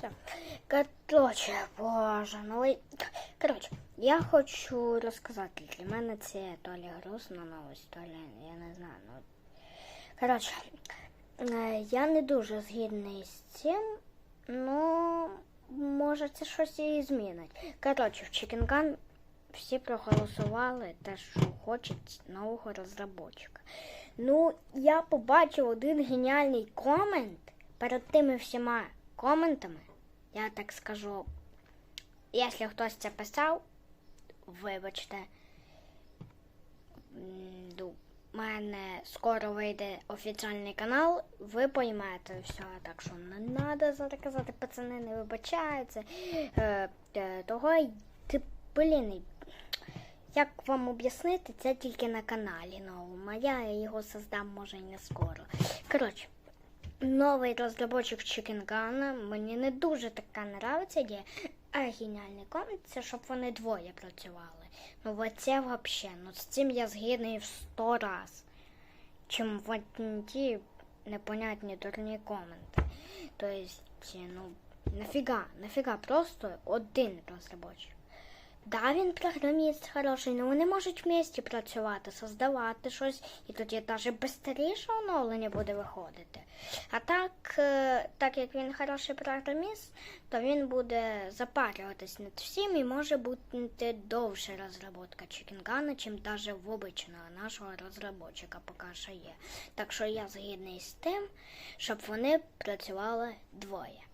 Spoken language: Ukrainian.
Все. Короче, боже, ну Коротше, я хочу розказати. Для мене це то лі грустно новость, то лі, я не знаю. Ну, коротше, е, я не дуже згідний з цим, ну, може це щось і змінить. Коротше, в Чікінган всі проголосували те, що хочуть нового розробочика. Ну, я побачив один геніальний комент перед тими всіма коментами. Я так скажу, якщо хтось це писав, вибачте, ну, мене скоро вийде офіційний канал, ви поймете все. Так що не треба зараз казати, пацани не вибачаються. Е, е, того, ти, блін, як вам об'яснити, це тільки на каналі новому. а Я його создам, може, і не скоро. Коротше, новий розробочик Чікінгана мені не дуже така нравиться ідея. А геніальний комент це щоб вони двоє працювали. Ну, оце взагалі, ну з цим я згідний в сто раз. Чим в ті непонятні дурні коменти. Тобто, ну, нафіга, нафіга, просто один розробочик. Да, він програміст хороший, але вони можуть вместе працювати, создавати щось, і тоді навіть швидше оновлення буде виходити. А так, е, так як він хороший програміст, то він буде запарюватись над всім і може бути довше розробка Чікінгана, чим навіть в обичного нашого розробочика поки що є. Так що я згідний з тим, щоб вони працювали двоє.